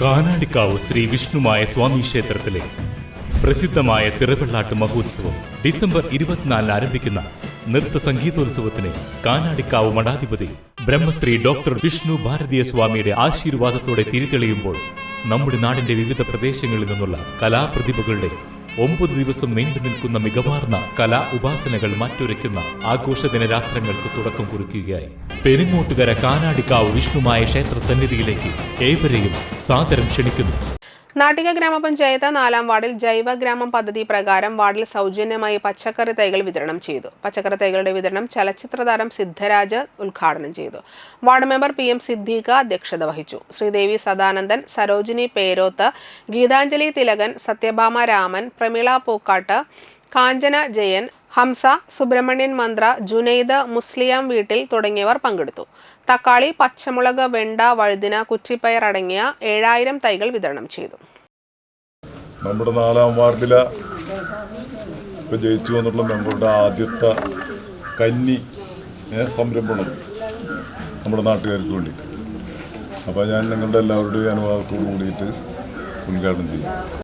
കാനാടിക്കാവ് ശ്രീ വിഷ്ണുമായ സ്വാമി ക്ഷേത്രത്തിലെ പ്രസിദ്ധമായ തിറവെള്ളാട്ട് മഹോത്സവം ഡിസംബർ ഇരുപത്തിനാലിന് ആരംഭിക്കുന്ന നൃത്ത സംഗീതോത്സവത്തിന് കാനാടിക്കാവ് മഠാധിപതി ബ്രഹ്മശ്രീ ഡോക്ടർ വിഷ്ണു ഭാരതീയ സ്വാമിയുടെ ആശീർവാദത്തോടെ തിരിതെളിയുമ്പോൾ നമ്മുടെ നാടിന്റെ വിവിധ പ്രദേശങ്ങളിൽ നിന്നുള്ള കലാപ്രതിഭകളുടെ ഒമ്പത് ദിവസം നീണ്ടു നിൽക്കുന്ന മികവാർന്ന കലാ ഉപാസനകൾ മാറ്റുരയ്ക്കുന്ന ആഘോഷ രാത്രങ്ങൾക്ക് തുടക്കം കുറിക്കുകയായി. പെരുങ്ങോട്ടുകര കാനാടിക്കാവ് വിഷ്ണുമായ ക്ഷേത്ര സന്നിധിയിലേക്ക് ഏവരെയും സാദരം ക്ഷണിക്കുന്നു. നാട്ടിക ഗ്രാമപഞ്ചായത്ത് നാലാം വാർഡിൽ ജൈവ ഗ്രാമം പദ്ധതി പ്രകാരം വാർഡിൽ സൗജന്യമായി പച്ചക്കറി തൈകൾ വിതരണം ചെയ്തു. പച്ചക്കറി തൈകളുടെ വിതരണം ചലച്ചിത്ര താരം സിദ്ധരാജ് ഉദ്ഘാടനം ചെയ്തു. Ward member P M Siddique അധ്യക്ഷത വഹിച്ചു. ശ്രീദേവി സദാനന്ദൻ സരോജിനി പേരോത്ത് ഗീതാഞ്ജലി തിലകൻ സത്യഭാമ രാമൻ പ്രമീള പൂക്കാട്ട് കാഞ്ചന ജയൻ ഹംസ സുബ്രഹ്മണ്യൻ മന്ത്ര ജുനൈദ് മുസ്ലിയാം വീട്ടിൽ തുടങ്ങിയവർ പങ്കെടുത്തു. തക്കാളി പച്ചമുളക് വെണ്ട വഴുതിന കുറ്റിപ്പയർ അടങ്ങിയ ഏഴായിരം തൈകൾ വിതരണം ചെയ്തു. നമ്മുടെ നാലാം വാർഡിലെ ഇപ്പം ജയിച്ചു വന്നിട്ടുള്ള മെമ്പറുടെ ആദ്യത്തെ കന്നി ഏ, സംരംഭണം നമ്മുടെ നാട്ടുകാർക്ക് വേണ്ടിയിട്ട്. അപ്പോൾ ഞാൻ നിങ്ങളുടെ എല്ലാവരുടെയും അനുവാദത്തോടു കൂടിയിട്ട് ഉദ്ഘാടനം ചെയ്യും.